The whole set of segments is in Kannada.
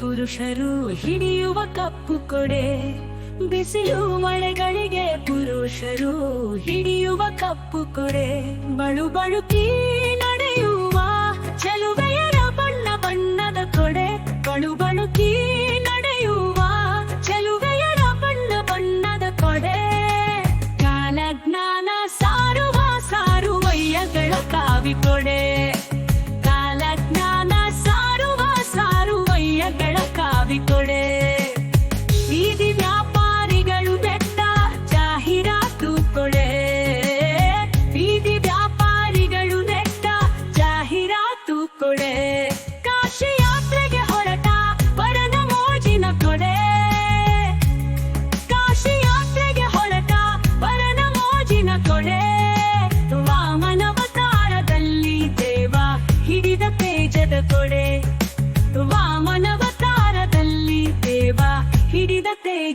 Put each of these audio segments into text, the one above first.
ಪುರುಷರು ಹಿಡಿಯುವ ಕಪ್ಪು ಕೊಡೆ. ಬಿಸಿಲು ಮಳೆಗಳಿಗೆ ಪುರುಷರು ಹಿಡಿಯುವ ಕಪ್ಪು ಕೊಡೆ. ಬಳು ಬಳುಕಿ ನಡೆಯುವ ಚೆಲುವೆಯರ ಬಣ್ಣ ಬಣ್ಣದ ಕೊಡೆ. ಬಳು ಬಳುಕಿ ನಡೆಯುವ ಚೆಲುವೆಯರ ಬಣ್ಣ ಬಣ್ಣದ ಕೊಡೆ. ಕಾಲಜ್ಞಾನ ಸಾರುವ ಸಾರುವಯ್ಯಗಳ ಕಾವಿ ಕೊಡೆ.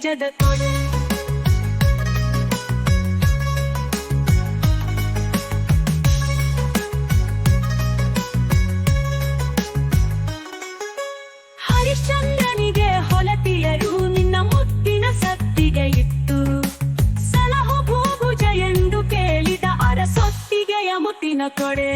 ಕೊಡೆ ಹರಿಶ್ಚಂದ್ರನಿಗೆ ಹೊಲತಿಯರು ನಿನ್ನ ಮುತ್ತಿನ ಸತ್ತಿಗೆ ಇಟ್ಟು ಸಲಹು ಭೂಭುಜ ಎಂದು ಕೇಳಿದ ಅರಸೊತ್ತಿಗೆಯ ಮುತ್ತಿನ ಕೊಡೆ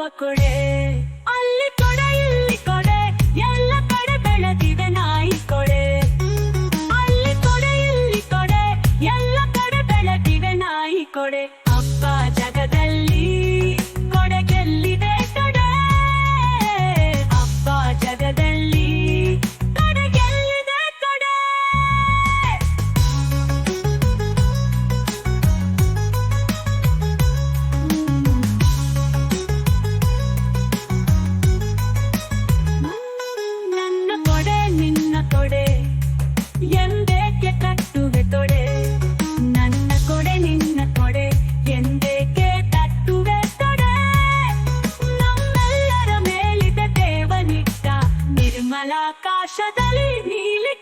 ಹೂವ ಕೊಡೆ. ಅಲ್ಲಿ ಕೊಡೆ, ಇಲ್ಲಿ ಕೊಡೆ. ಎಲ್ಲ ಕಡೆ ಬೆಳೆದಿದೆ ನಾಯಿ ಕೊಡೆ. ಅಲ್ಲಿ ಕೊಡೆ, ಇಲ್ಲಿ ಕೊಡೆ. ಎಲ್ಲ ಕಡೆ ಬೆಳೆದಿವೆ ನಾಯಿ ಕೊಡೆ. ದೇವನಿಟ್ಟ ನೀಲಿ